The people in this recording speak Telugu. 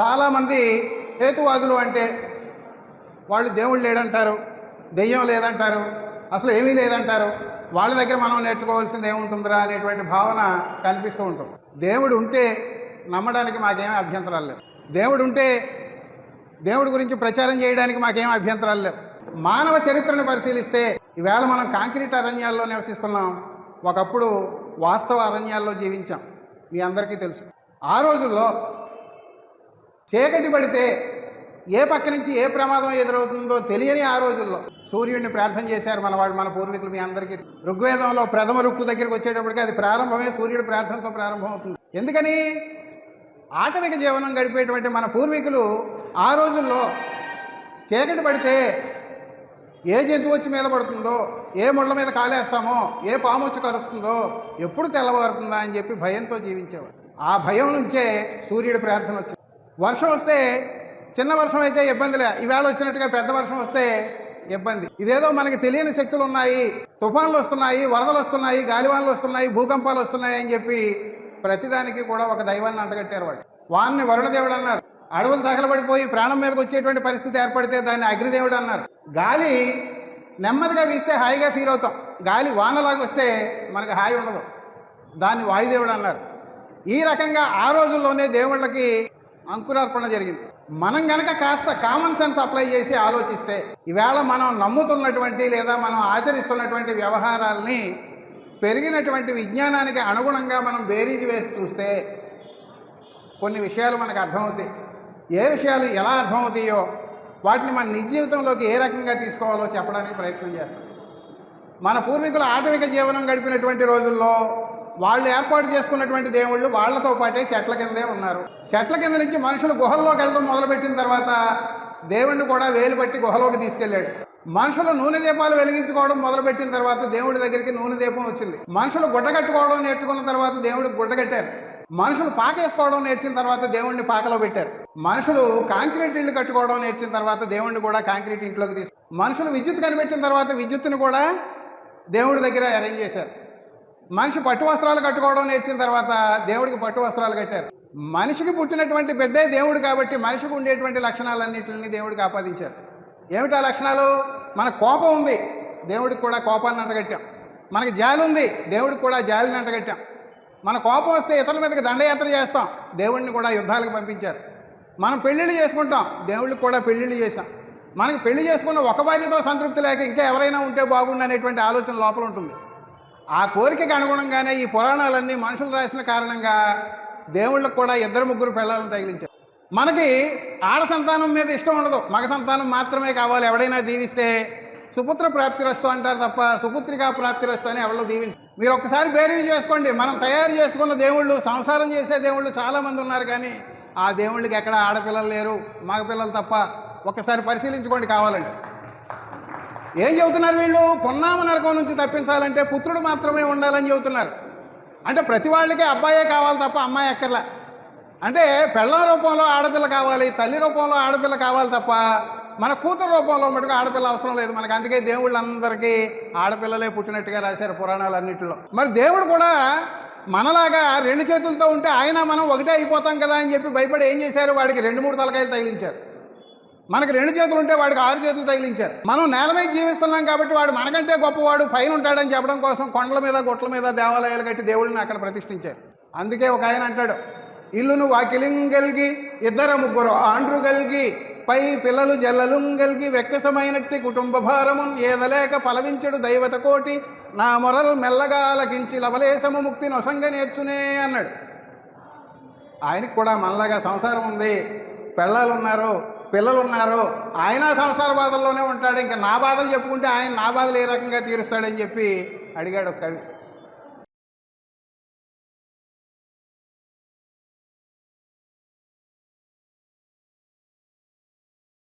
చాలామంది హేతువాదులు అంటే వాళ్ళు దేవుడు లేడంటారు దెయ్యం లేదంటారు అసలు ఏమీ లేదంటారు. వాళ్ళ దగ్గర మనం నేర్చుకోవాల్సింది ఏముంటుందిరా అనేటువంటి భావన కనిపిస్తూ ఉంటుంది. దేవుడు ఉంటే నమ్మడానికి మాకేమీ అభ్యంతరాలు లేవు. దేవుడు ఉంటే దేవుడి గురించి ప్రచారం చేయడానికి మాకేం అభ్యంతరాలు లేవు. మానవ చరిత్రను పరిశీలిస్తే ఈవేళ మనం కాంక్రీట్ అరణ్యాల్లో నివసిస్తున్నాం. ఒకప్పుడు వాస్తవ అరణ్యాల్లో జీవించాం. మీ అందరికీ తెలుసు. ఆ రోజుల్లో చీకటి పడితే ఏ పక్క నుంచి ఏ ప్రమాదం ఎదురవుతుందో తెలియని ఆ రోజుల్లో సూర్యుడిని ప్రార్థన చేశారు మన వాళ్ళు మన పూర్వీకులు మీ అందరికీ. ఋగ్వేదంలో ప్రథమ రుక్కు దగ్గరికి వచ్చేటప్పటికి అది ప్రారంభమే సూర్యుడు ప్రార్థనతో ప్రారంభం అవుతుంది ఎందుకని? ఆటవిక జీవనం గడిపేటువంటి మన పూర్వీకులు ఆ రోజుల్లో చీకటి పడితే ఏ జంతువు వచ్చి మీద పడుతుందో ఏ ముళ్ళ మీద కాలేస్తామో ఏ పాము వచ్చి కరుస్తుందో ఎప్పుడు తెల్లవారుతుందా అని చెప్పి భయంతో జీవించేవారు. ఆ భయం నుంచే సూర్యుడి ప్రార్థన వచ్చింది. వర్షం వస్తే చిన్న వర్షం అయితే ఇబ్బందిలే ఈవేళ వచ్చినట్టుగా పెద్ద వర్షం వస్తే ఇబ్బంది. ఇదేదో మనకి తెలియని శక్తులు ఉన్నాయి. తుఫాన్లు వస్తున్నాయి వరదలు వస్తున్నాయి గాలివానలు వస్తున్నాయి భూకంపాలు వస్తున్నాయి అని చెప్పి ప్రతిదానికి కూడా ఒక దైవాన్ని అంటగట్టారు వాడు. వాన్ని వరుణదేవుడు అన్నారు. అడవులు తగలబడిపోయి ప్రాణం మీదకి వచ్చేటువంటి పరిస్థితి ఏర్పడితే దాన్ని అగ్నిదేవుడు అన్నారు. గాలి నెమ్మదిగా వీస్తే హాయిగా ఫీల్ అవుతాం. గాలి వానలాగా వస్తే మనకు హాయి ఉండదు. దాన్ని వాయుదేవుడు అన్నారు. ఈ రకంగా ఆ రోజుల్లోనే దేవుళ్ళకి అంకురార్పణ జరిగింది. మనం గనక కాస్త కామన్ సెన్స్ అప్లై చేసి ఆలోచిస్తే ఈవేళ మనం నమ్ముతున్నటువంటి లేదా మనం ఆచరిస్తున్నటువంటి వ్యవహారాల్ని పెరిగినటువంటి విజ్ఞానానికి అనుగుణంగా మనం బేరీజు వేసి చూస్తే కొన్ని విషయాలు మనకు అర్థమవుతాయి. ఏ విషయాలు ఎలా అర్థమవుతాయో వాటిని మన నిజ జీవితంలోకి ఏ రకంగా తీసుకోవాలో చెప్పడానికి ప్రయత్నం చేస్తాం. మన పూర్వీకులు ఆటవిక జీవనం గడిపినటువంటి రోజుల్లో వాళ్ళు ఏర్పాటు చేసుకున్నటువంటి దేవుళ్ళు వాళ్ళతో పాటే చెట్ల కిందే ఉన్నారు. చెట్ల కింద నుంచి మనుషులు గుహల్లోకి వెళ్ళడం మొదలుపెట్టిన తర్వాత దేవుణ్ణి కూడా వేలు పట్టి గుహలోకి తీసుకెళ్ళాడు. మనుషులు నూనె దీపాలు వెలిగించుకోవడం మొదలుపెట్టిన తర్వాత దేవుడి దగ్గరికి నూనె దీపం వచ్చింది. మనుషులు గుడ్డ కట్టుకోవడం నేర్చుకున్న తర్వాత దేవుడికి గుడ్డ కట్టారు. మనుషులు పాకేసుకోవడం నేర్చిన తర్వాత దేవుణ్ణి పాకలో పెట్టారు. మనుషులు కాంక్రీట్ ఇల్లు కట్టుకోవడం నేర్చిన తర్వాత దేవుణ్ణి కూడా కాంక్రీట్ ఇంట్లోకి తీసుకు మనుషులు విద్యుత్ కనిపెట్టిన తర్వాత విద్యుత్తును కూడా దేవుడి దగ్గర అరేంజ్ చేశారు. మనిషి పట్టు వస్త్రాలు కట్టుకోవడం నేర్చిన తర్వాత దేవుడికి పట్టు వస్త్రాలు కట్టారు. మనిషికి పుట్టినటువంటి బిడ్డే దేవుడు కాబట్టి మనిషికి ఉండేటువంటి లక్షణాలన్నింటిని దేవుడికి ఆపాదించారు. ఏమిటా లక్షణాలు? మన కోపం ఉంది దేవుడికి కూడా కోపాన్ని అంటగట్టాం. మనకి జాలి ఉంది దేవుడికి కూడా జాలిని అంటగట్టాం. మన కోపం వస్తే ఇతరుల మీదకి దండయాత్ర చేస్తాం దేవుడిని కూడా యుద్ధాలకు పంపించారు. మనం పెళ్ళిళ్ళు చేసుకుంటాం దేవుళ్ళకి కూడా పెళ్ళిళ్ళు చేశాం. మనకి పెళ్ళి చేసుకున్న ఒక భార్యతో సంతృప్తి లేక ఇంకా ఎవరైనా ఉంటే బాగుండు అనేటువంటి ఆలోచన లోపల ఉంటుంది. ఆ కోరికకి అనుగుణంగానే ఈ పురాణాలన్నీ మనుషులు రాసిన కారణంగా దేవుళ్ళకు కూడా ఇద్దరు ముగ్గురు పిల్లలను తగిలించారు. మనకి ఆడ సంతానం మీద ఇష్టం ఉండదు. మగ సంతానం మాత్రమే కావాలి. ఎవడైనా దీవిస్తే సుపుత్ర ప్రాప్తిరస్తు అంటారు తప్ప సుపుత్రికా ప్రాప్తిరస్తు అని ఎవరు దీవించు మీరు ఒక్కసారి బేరీజ్ చేసుకోండి. మనం తయారు చేసుకున్న దేవుళ్ళు సంసారం చేసే దేవుళ్ళు చాలామంది ఉన్నారు కానీ ఆ దేవుళ్ళకి ఎక్కడ ఆడపిల్లలు లేరు మగపిల్లలు తప్ప ఒక్కసారి పరిశీలించుకోండి కావాలండి ఏం చెబుతున్నారు వీళ్ళు? పున్నామ నరకం నుంచి తప్పించాలంటే పుత్రుడు మాత్రమే ఉండాలని చెబుతున్నారు. అంటే ప్రతి వాళ్ళకి అబ్బాయే కావాలి తప్ప అమ్మాయి ఎక్కర్లా అంటే పెళ్ళం రూపంలో ఆడపిల్ల కావాలి తల్లి రూపంలో ఆడపిల్ల కావాలి తప్ప మన కూతురు రూపంలో మటుకు ఆడపిల్ల అవసరం లేదు. మనకి అందుకే దేవుళ్ళందరికీ ఆడపిల్లలే పుట్టినట్టుగా రాశారు పురాణాలన్నింటిలో. మరి దేవుడు కూడా మనలాగా రెండు చేతులతో ఉంటే ఆయన మనం ఒకటే అయిపోతాం కదా అని చెప్పి భయపడి ఏం చేశారు? వాడికి రెండు మూడు తలకాయలు తగిలించారు. మనకి రెండు చేతులు ఉంటే వాడికి ఆరు చేతులు తగిలించారు. మనం నేల మీద జీవిస్తున్నాం కాబట్టి వాడు మనకంటే గొప్పవాడు పైన ఉంటాడని చెప్పడం కోసం కొండల మీద గుట్ల మీద దేవాలయాలు కట్టి దేవుళ్ళని అక్కడ ప్రతిష్ఠించారు. అందుకే ఒక ఆయన అంటాడు ఇల్లును వాకిలింగల్గి ఇద్దరు ముగ్గురు ఆండ్రు గల్గి పై పిల్లలు జల్లలుంగల్గి వెక్కసమైనట్టి కుటుంబ భారమున్ ఏదలేక పలవించడు దైవత కోటి నా మొరలు మెల్లగా ఆలకించి లవలేశము ముక్తి నొసంగ నేర్చునే అన్నాడు. ఆయనకు కూడా మనలాగా సంసారం ఉంది పెళ్ళాలున్నారు ఉన్నారు పిల్లలు ఉన్నారు ఆయన సంసార బాధల్లోనే ఉంటాడు. ఇంకా నా బాధలు చెప్పుకుంటే ఆయన నా బాధలు ఏ రకంగా తీరుస్తాడని చెప్పి అడిగాడు ఒక కవి.